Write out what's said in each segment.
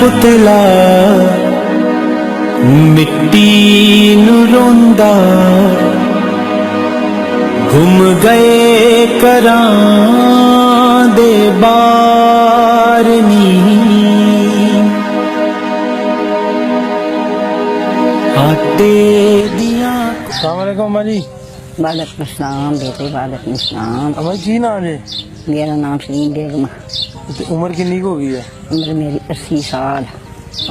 ਪੁਤਲਾ। ਮਿੱਟੀ ਨੂੰ ਰੋਂਦਾ। ਗੁੰਮ ਗਏ ਕਰਾਂ ਦੇ ਬਾਰਨੀ ਆਟੇ ਦੀਆਂ ਸਲਾਮੁਅਲੈਕੁਮ ਅਮਾ ਜੀ। ਵਾਲੇਕੁਮ ਸਲਾਮ ਬੇਟੇ ਵਾਲੇਕੁਮ ਸਲਾਮ। ਅਮਾ ਜੀ ਕੀ ਨਾਂ ਜੇ ਮੇਰਾ ਨਾਮ ਸ੍ਰੀ ਬੇਗਮ ਤੇ ਉਮਰ ਕਿੰਨੀ ਕੁ ਹੋ ਗਈ ਹੈ? ਉਮਰ ਮੇਰੀ 80 ਸਾਲ।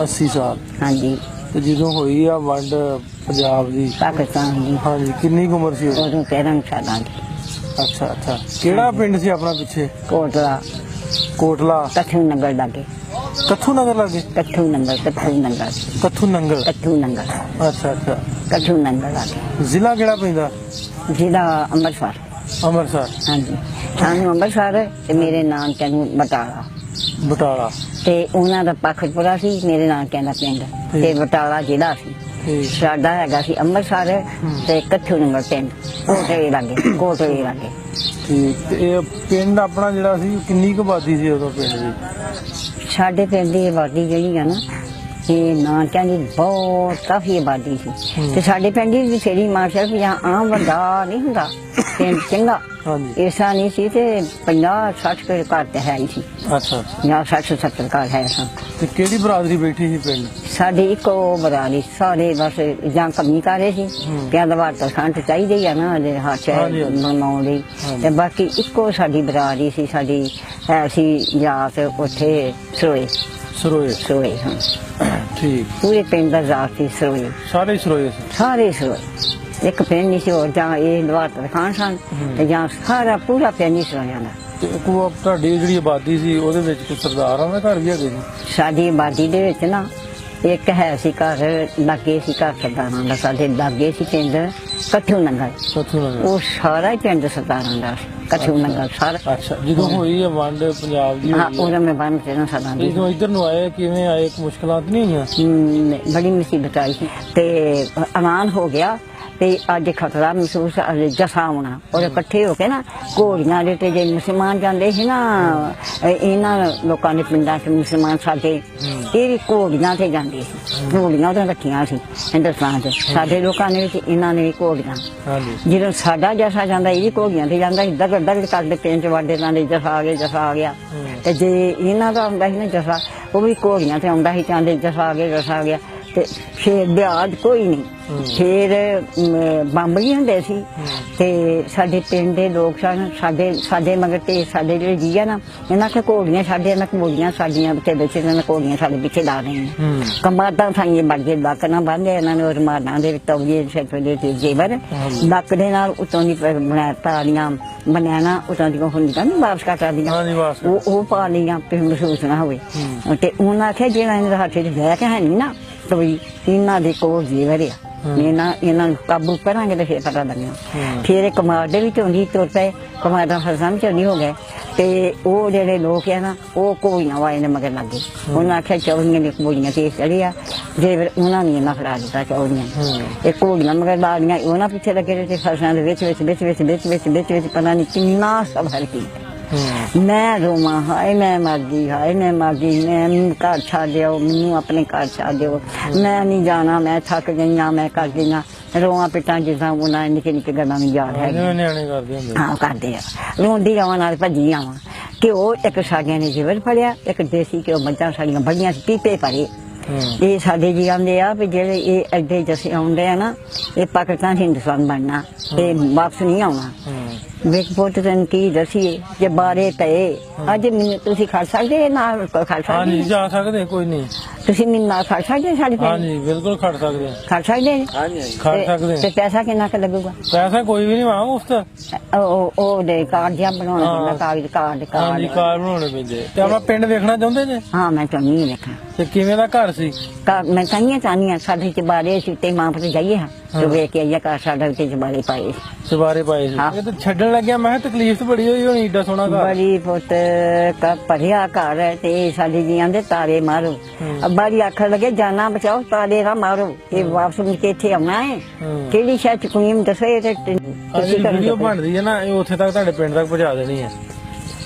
80 ਸਾਲ। ਹਾਂਜੀ। ਤੇ ਜਦੋਂ ਹੋਈ ਆ ਵੰਡ ਪੰਜਾਬ ਦੀ? ਪਾਕਿਸਤਾਨ ਦੀ। ਹਾਂਜੀ ਕਿੰਨੀ ਕੁ ਉਮਰ ਸੀ ਉਦੋਂ? ਉਦੋਂ 13 ਸਾਲਾਂ ਦੀ। ਅੱਛਾ ਅੱਛਾ। ਕਿਹੜਾ ਪਿੰਡ ਸੀ ਆਪਣਾ ਪਿੱਛੇ? ਕੋਟਲਾ। ਕੋਟਲਾ। ਕੱਥੂ ਨੰਗਲ ਲਾਗੇ। ਕੱਥੂ ਨਗਰ ਲਾਗੇ? ਕੱਥੂ ਨੰਗਲ ਕੱਥੂ ਨੰਗਲ ਕੱਥੂ ਨੰਗਲ। ਕੱਥੂ ਨੰਗਲ। ਅੱਛਾ ਅੱਛਾ। ਕੱਥੂ ਨੰਗਲ ਲਾਗੇ। ਜ਼ਿਲ੍ਹਾ ਕਿਹੜਾ ਪੈਂਦਾ? ਜ਼ਿਲ੍ਹਾ ਅੰਮ੍ਰਿਤਸਰ। ਅੰਮ੍ਰਿਤਸਰ। ਹਾਂਜੀ। ਸਾਨੂੰ ਅੰਮ੍ਰਿਤਸਰ ਤੇ ਮੇਰੇ ਨਾਨਕਿਆਂ ਨੂੰ ਬਟਾਲਾ। ਬਟਾਲਾ। ਤੇ ਉਹਨਾਂ ਦਾ ਪਖਤਪੁਰਾ ਸੀ ਮੇਰੇ ਨਾਨਕਿਆਂ ਦਾ ਪਿੰਡ। ਤੇ ਬਟਾਲਾ ਜ਼ਿਲ੍ਹਾ ਸੀ। ਸਾਡਾ ਹੈਗਾ ਸੀ ਅੰਮ੍ਰਿਤਸਰ ਤੇ ਕੱਥੂ ਨੰਗਲ ਪਿੰਡ ਕੋਟਲੇ ਲਾਗੇ ਕੋਟਲੇ ਲਾਗੇ। ਠੀਕ ਤੇ ਇਹ ਪਿੰਡ ਆਪਣਾ ਜਿਹੜਾ ਸੀ ਕਿੰਨੀ ਕੁ ਆਬਾਦੀ ਸੀ ਉਦੋਂ ਪਿੰਡ ਦੀ? ਸਾਡੇ ਪਿੰਡ ਦੀ ਆਬਾਦੀ ਜਿਹੜੀ ਆ ਨਾ ਇਹ ਨਾਨਕਿਆਂ ਦੀ ਬਹੁਤ ਕਾਫੀ ਆਬਾਦੀ ਸੀ। ਤੇ ਸਾਡੇ ਪਿੰਡ ਦੀ ਬਥੇਰੀ ਮਾਸ਼ਰ ਜਾਂ ਆਮ ਵੱਡਾ ਨਹੀਂ ਹੁੰਦਾ ਪਿੰਡ ਚੰਗਾ। ਐਸਾ ਨਹੀਂ ਸੀ ਤੇ 50 60 ਕੇ ਘਰ ਤੇ ਹੈ ਹੀ ਸੀ। ਅੱਛਾ ਜਾਂ 60 70 ਘਰ ਹੈ ਸਨ ਤੇ ਕਿਹੜੀ ਬਰਾਦਰੀ ਬੈਠੀ ਸੀ ਪਿੰਡ? ਸਾਡੀ ਇੱਕੋ ਬਰਾਲੀ ਸਾਰੇ ਬਸ ਜਾਂ ਕਮੀ ਕਰ ਰਹੇ ਸੀ। ਕਿਆ ਦਵਾਰ ਤਾਂ ਸੰਤ ਚਾਹੀਦੇ ਹੀ ਆ ਨਾ ਉਹਦੇ ਹੱਥ ਚ ਹਾਂਜੀ, ਹਾਂਜੀ। ਬਣਾਉਣ ਲਈ। ਤੇ ਬਾਕੀ ਇੱਕੋ ਸਾਡੀ ਬਰਾਲੀ ਸੀ ਸਾਡੀ ਹੈ ਸੀ ਜਾਤ ਉੱਥੇ ਸਰੋਏ ਸਰੋਏ ਸਰੋਏ ਹਾਂ। ਠੀਕ। ਪੂਰੇ ਪਿੰਡ ਦਾ ਜਾਤ ਸੀ ਸਰੋਏ ਸਾਰੇ ਹੀ ਸਰੋਏ ਸੀ। ਸਾਰੇ ਸਰੋਏ। ਇੱਕ ਪਿੰਡ ਨਹੀਂ ਸੀ ਹੋਰ ਜਾਂ ਇਹ ਦਵਾਰ ਤਾਂ ਖਾਨ ਸਨ ਤੇ ਜਾਂ ਸਾਰਾ ਪੂਰਾ ਪਿੰਡ ਨਹੀਂ ਸਰੋਇਆਂ ਦਾ। ਤੇ ਕੋ ਤੁਹਾਡੀ ਜਿਹੜੀ ਆਬਾਦੀ ਸੀ ਉਹਦੇ ਵਿੱਚ ਕੋਈ ਸਰਦਾਰਾਂ ਦਾ ਘਰ ਵੀ ਹੈਗੇ ਸੀ ਸਾਡੀ ਆਬਾਦੀ ਦੇ ਵਿੱਚ ਨਾ ਇੱਕ ਹੈ ਸੀ ਘਰ ਲਾਗੇ ਸੀ ਘਰ ਸਰਦਾਰਾਂ ਦਾ ਸਾਡੇ ਲਾਗੇ ਸੀ ਪਿੰਡ ਕੱਠੂ ਨੰਗਲ। ਨਗਰ ਉਹ ਸਾਰਾ ਹੀ ਪਿੰਡ ਸਰਦਾਰਾਂ ਦਾ ਸੀ। ਕੱਠੂ ਨੰਗਲ ਸਾਰਾ ਅੱਛਾ ਜਦੋਂ ਹੋਈ ਇਹ ਵੰਡ ਪੰਜਾਬ ਦੀ ਹਾਂ ਉਹਦਾ ਮੈਂ ਬੰਨ ਤੇ ਨਾ ਸਦਾ ਦੀ ਜਦੋਂ ਇੱਧਰ ਨੂੰ ਆਏ ਕਿਵੇਂ ਆਏ? ਇੱਕ ਮੁਸ਼ਕਲਾਂ ਨਹੀਂ ਹਮ, ਬੜੀ ਮੁਸੀਬਤ ਆਈ ਤੇ ਅਮਾਨ ਹੋ ਗਿਆ। ਤੇ ਅੱਜ ਖਤਰਾ ਮਹਿਸੂਸ ਅੱਜ ਜਸਾ ਹੋਣਾ ਉਹ ਇਕੱਠੇ ਹੋ ਕੇ ਨਾ ਘੋੜੀਆਂ ਦੇ ਤੇ ਜੇ ਮੁਸਲਮਾਨ ਜਾਂਦੇ ਸੀ ਨਾ ਇਹ- ਇਹਨਾਂ ਲੋਕਾਂ ਦੇ ਪਿੰਡਾਂ 'ਚ ਮੁਸਲਮਾਨ ਸਾਡੇ ਇਹ ਵੀ ਘੋੜੀਆਂ ਤੇ ਜਾਂਦੇ ਸੀ। ਘੋੜੀਆਂ ਉਹਦਾਂ ਰੱਖੀਆਂ ਸੀ ਹਿੰਦੁਸਤਾਨ 'ਚ। ਸਾਡੇ ਲੋਕਾਂ ਨੇ ਵਿੱਚ ਇਹਨਾਂ ਨੇ ਵੀ ਘੋੜੀਆਂ। ਜਦੋਂ ਸਾਡਾ ਜਸਾ ਜਾਂਦਾ ਇਹ ਵੀ ਘੋੜੀਆਂ ਤੇ ਜਾਂਦਾ ਇਦਾਂ ਕਰਦੇ ਪਿੰਡ ਚ ਵਾਡੇ ਨਾਲ ਜਸਾ ਆ ਗਿਆ ਜਸਾ ਆ ਗਿਆ। ਤੇ ਜੇ ਇਹਨਾਂ ਦਾ ਆਉਂਦਾ ਸੀ ਨਾ ਜਸਾ ਉਹ ਵੀ ਘੋੜੀਆਂ ਤੇ ਆਉਂਦਾ ਸੀ ਚਾਂਦੇ ਜਸਾ ਆ ਗਿਆ ਜਸਾ ਆ ਗਿਆ। ਤੇ ਫੇਰ ਬਿਆਜ ਕੋਈ ਨਹੀਂ। ਫੇਰ ਮ, ਬੰਬ ਵੀ ਹੁੰਦੇ ਸੀ। ਤੇ ਸਾਡੇ ਪਿੰਡ ਦੇ ਲੋਕ ਸਨ ਸਾਡੇ ਸਾਡੇ ਮਗਰ ਤੇ ਸਾਡੇ ਜਿਹੜੇ ਜੀ ਆ ਨਾ ਇਹਨਾਂ ਕੇ ਘੋੜੀਆਂ ਸਾਡੇ ਇਹਨਾਂ ਘੋੜੀਆਂ ਸਾਡੀਆਂ ਤੇ ਵਿੱਚ ਇਹਨਾਂ ਨੇ ਘੋੜੀਆਂ ਸਾਡੇ ਪਿੱਛੇ ਲਾ ਰਹੀਆਂ ਕਮਾਦਾਂ ਥਾਈਏ ਬੜਗੇ ਲੱਕ ਨਾ ਬੰਦੇ ਇਹਨਾਂ ਨੇ ਰਮਾਨਾਂ ਦੇ ਵਿੱਚ ਤਵੀਏ ਸਿਰ ਦੇ ਤੇ ਜੇਵਰ। ਲੱਕ ਦੇ ਨਾਲ ਉਤੋਂ ਦੀ ਬਣਾ ਤਾਲੀਆਂ ਬਣਾਣਾ ਉਤੋਂ ਦੀ ਹੁੰਦੀਆਂ ਨਹੀਂ ਵਾਪਸ ਕਟਾ ਦੀਆਂ ਉਹ ਉਹ ਪਾ ਲਈਆਂ ਤੇ ਮਹਿਸੂਸ ਨਾ ਹੋਵੇ। ਤੇ ਉਹਨਾਂ ਆਖਿਆ ਜਿਹੜਾ ਇਹਨਾਂ ਦੇ ਹੱਥ 'ਚ ਲੈ ਕੇ ਹੈ ਨਹੀਂ ਨਾ ਵਕਤ ਇਹਨਾਂ ਦੇ ਕੋਲ ਜੀਵ ਰਿਹਾ ਇਹਨਾਂ ਇਹਨਾਂ ਨੂੰ ਕਾਬੂ ਕਰਾਂਗੇ ਤੇ ਫਿਰ ਪਤਾ ਲੱਗਣਾ। ਫਿਰ ਇਹ ਕਮਾਦ ਦੇ ਵਿੱਚੋਂ ਨਹੀਂ ਤੁਰ ਪਏ। ਕਮਾਦਾਂ ਫਸਮ ਨਹੀਂ ਹੋ ਗਏ। ਤੇ ਉਹ ਜਿਹੜੇ ਲੋਕ ਆ ਨਾ ਉਹ ਕੋਈ ਨਾ ਵਾਏ ਨੇ ਮਗਰ ਲੱਗੇ ਉਹਨਾਂ ਆਖਿਆ ਚੌੜੀਆਂ ਨੇ ਕੋਈਆਂ ਤੇ ਚੜਿਆ ਜੇ ਫਿਰ ਉਹਨਾਂ ਨੇ ਨਾ ਫੜਾ ਦਿੱਤਾ ਚੌੜੀਆਂ ਇਹ ਕੋਈਆਂ ਮਗਰ ਲਾੜੀਆਂ ਉਹਨਾਂ ਪਿੱਛੇ ਲੱਗੇ ਤੇ ਫਸਾਂ ਦੇ ਵਿੱਚ ਵਿੱਚ ਵਿੱਚ ਵਿੱਚ ਵਿੱਚ ਵਿੱਚ ਵਿੱਚ ਪਤਾ ਨਹੀਂ ਕਿੰਨਾ ਸਬਰ ਕੀਤਾ। ਮੈਂ ਰੋਵਾਂ ਹਾਏ ਮੈਂ ਮਰ ਗਈ ਹਾਏ ਮੈਂ ਮਰ ਗਈ ਮੈਂ ਮੈਨੂੰ ਘਰ ਛੱਡ ਦਿਓ ਮੈਨੂੰ ਆਪਣੇ ਘਰ ਛੱਡ ਦਿਓ ਮੈਂ ਨਹੀਂ ਜਾਣਾ ਮੈਂ ਥੱਕ ਗਈ ਹਾਂ ਮੈਂ ਕਰ ਗਈ ਰੋਵਾਂ ਪਿੱਟਾਂ ਜਿੱਦਾਂ ਉਹਨਾਂ ਨਿੱਕੇ ਨਿੱਕੇ ਗੱਲਾਂ ਨੂੰ ਯਾਦ ਹੈ ਨਿਆਣੇ ਕਰਦੇ ਹੁੰਦੇ। ਹਾਂ ਕਰਦੇ ਆ। ਰੋਂਦੀ ਆਵਾਂ ਨਾਲ ਭੱਜੀ ਆਵਾਂ। ਕਿ ਉਹ ਇੱਕ ਸਾਡੀਆਂ ਨੇ ਜਿਵਰ ਫੜਿਆ ਇੱਕ ਦੇਸੀ ਕਿ ਉਹ ਮੱਝਾਂ ਸਾਡੀਆਂ ਬੜੀਆਂ ਸੀ, ਪੀਪੇ ਭਰੇ। ਇਹ ਸਾਡੇ ਜੀ ਆਂਦੇ ਆ ਵੀ ਜਿਹੜੇ ਇਹ ਐਡੇ ਜਸੇ ਆਉਂਦੇ ਆ ਨਾ ਇਹ ਪਾਕਿਸਤਾਨ ਹਿੰਦੁਸਤਾਨ ਬਣਨਾ ਇਹ ਵਾਪਸ ਨਹੀਂ ਆਉਣਾ। ਪੁੱਤ ਤੈਨੂੰ ਕੀ ਦਸੀਏ ਜੇ ਬਾਰੇ ਪਏ ਅੱਜ ਮੈਨੂੰ ਤੁਸੀਂ ਖੜ ਸਕਦੇ ਨਾਲ ਖੜ ਹਾਂਜੀ ਸਕਦੇ ਜਾ ਸਕਦੇ ਕੋਈ ਨਹੀਂ ਤੁਸੀਂ ਮੈਨੂੰ ਨਾਲ ਖੜ ਸਕਦੇ ਸਾਡੇ ਪਿੰਡ ਹਾਂਜੀ ਬਿਲਕੁਲ ਖੜ ਸਕਦੇ। ਖੜ ਸਕਦੇ? ਖੜ ਤੇ- ਸਕਦੇ। ਤੇ ਪੈਸਾ ਕਿੰਨਾ ਕੁ ਲੱਗੂਗਾ? ਪੈਸਾ ਕੋਈ ਵੀ ਨਹੀਂ ਮਾਂ ਮੁਫਤ ਉਹ- ਉਹ ਉਹ ਦੇ ਕਾਰਡ ਜਿਹਾ ਬਣਾਉਣਾ। ਪੈਂਦਾ ਕਾਗਜ਼ ਕਾਰਡ ਹਾਂਜੀ ਕਾਰਡ ਕਾਰ ਬਣਾਉਣੇ ਪੈਂਦੇ। ਤੇ ਆਪਣਾ ਪਿੰਡ ਵੇਖਣਾ ਚਾਹੁੰਦੇ ਨੇ ਹਾਂ ਮੈਂ ਚਾਹੁੰਦੀ ਹਾਂ ਦੇਖਾਂ ਤੇ ਕਿਵੇਂ ਦਾ ਘਰ ਸੀ? ਮੈਂ ਚਾਹੀਏ ਚਾਹੀਏ ਸਾਡੇ ਚ ਬਾਰੇ ਸੀ ਤੇ ਮਾਂ ਪੁੱਤ ਜਾਈਏ ਹਾਂ ਤੇ ਵੇਖ ਕੇ ਆਈਏ ਘਰ ਸਾਡਾ ਤੇ ਬਾਰੇ ਪਾਏ। ਸਵਾਰੇ ਪਾਏ ਸੀ। ਇਹ ਤਾਂ ਛੱਡਣ ਲੱਗਿਆ ਮੈਂ ਕਿਹਾ ਤਕਲੀਫ ਤਾਂ ਬੜੀ ਹੋਈ ਹੋਣੀ ਏਡਾ ਸੋਹਣਾ ਘਰ। ਬੜੀ ਪੁੱਤ ਕਾ ਭਰਿਆ ਘਰ ਹੈ ਤੇ ਸਾਡੀ ਜੀਆਂ ਦੇ ਤਾਰੇ ਮਾਰੋ। ਅੱਬਾ ਜੀ ਆਖਣ ਲੱਗੇ ਜਾਨਾ ਬਚਾਓ ਤਾਰੇ ਨਾ ਮਾਰੋ। ਇਹ ਵਾਪਸ ਮੁੜ ਕੇ ਇੱਥੇ ਆਉਣਾ ਹੈ। ਕਿਹੜੀ ਸ਼ਾਇਦ ਚੁਕੀਮ ਦੱਸੇ ਤੇ ਤੁਸੀਂ ਵੀਡੀਓ। ਬਣਦੀ ਹੈ ਨਾ ਇਹ ਉੱਥੇ ਤੱਕ ਤੁਹਾਡੇ ਪਿੰਡ ਤੱਕ ਪਹੁੰਚਾ ਦੇਣੀ ਹੈ।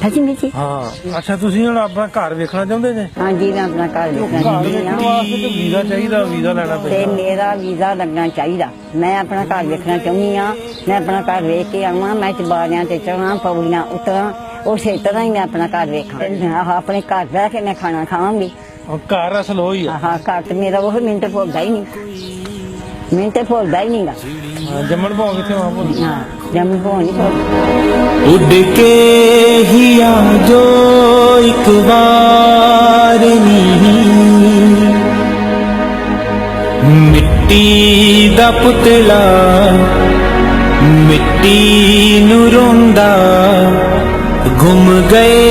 ਸੱਚੀ ਵਿੱਚ ਹਾਂ। ਅੱਛਾ ਤੁਸੀਂ ਹੁਣ ਆਪਣਾ ਘਰ ਵੇਖਣਾ ਚਾਹੁੰਦੇ ਨੇ ਹਾਂਜੀ ਮੈਂ ਆਪਣਾ ਘਰ ਦੇਖਣਾ ਘਰ ਚਾਹੁੰਦੀ ਵੇਖਣ ਹਾਂ। ਵਾਸਤੇ ਤੇ ਵੀਜ਼ਾ ਚਾਹੀਦਾ ਵੀਜ਼ਾ ਲੈਣਾ ਤੇ ਪੈਂਦਾ। ਮੇਰਾ ਵੀਜ਼ਾ ਲੱਗਣਾ ਚਾਹੀਦਾ। ਮੈਂ ਆਪਣਾ ਘਰ ਵੇਖਣਾ ਚਾਹੁੰਦੀ ਆ ਮੈਂ ਆਪਣਾ ਘਰ ਵੇਖ ਕੇ ਆਵਾਂ ਮੈਂ ਚਬਾਰਿਆਂ ਤੇ ਚੜਾਂ ਪੌੜੀਆਂ ਉਤਰਾਂ ਉਸੇ ਤਰ੍ਹਾਂ ਹੀ ਮੈਂ ਆਪਣਾ ਘਰ ਵੇਖਾਂ। ਆਹ ਆਪਣੇ ਘਰ ਬਹਿ ਕੇ ਮੈਂ ਖਾਣਾ ਖਾਵਾਂਗੀ। ਹੁਣ ਘਰ ਅਸਲ ਹੋਈ ਆ। ਆਹ ਘਰ ਤੇ ਮੇਰਾ ਉਹ ਮਿੰਟ ਭੁੱਲਦਾ ਹੀ ਨਹੀਂ। ਮਿੰਟ ਭੁੱਲਦਾ ਹੀ ਨਹੀਂਗਾ ਹਾਂ, ਜੰਮਣ ਭਾਉ ਕਿੱਥੇ ਵਾਂ ਭੁੱਲ ਹਾਂ ਜੰਮ ਭੋ ਨਹੀਂ ਭੁੱਲਦਾ। ਉੱਡ ਕੇ ਹੀ ਆ ਜੋ ਇੱਕ ਵਾਰ ਨੀ ਮਿੱਟੀ ਦਾ ਪੁਤਲਾ ਮਿੱਟੀ ਨੂੰ ਰੋਂਦਾ ਗੁੰਮ ਗਏ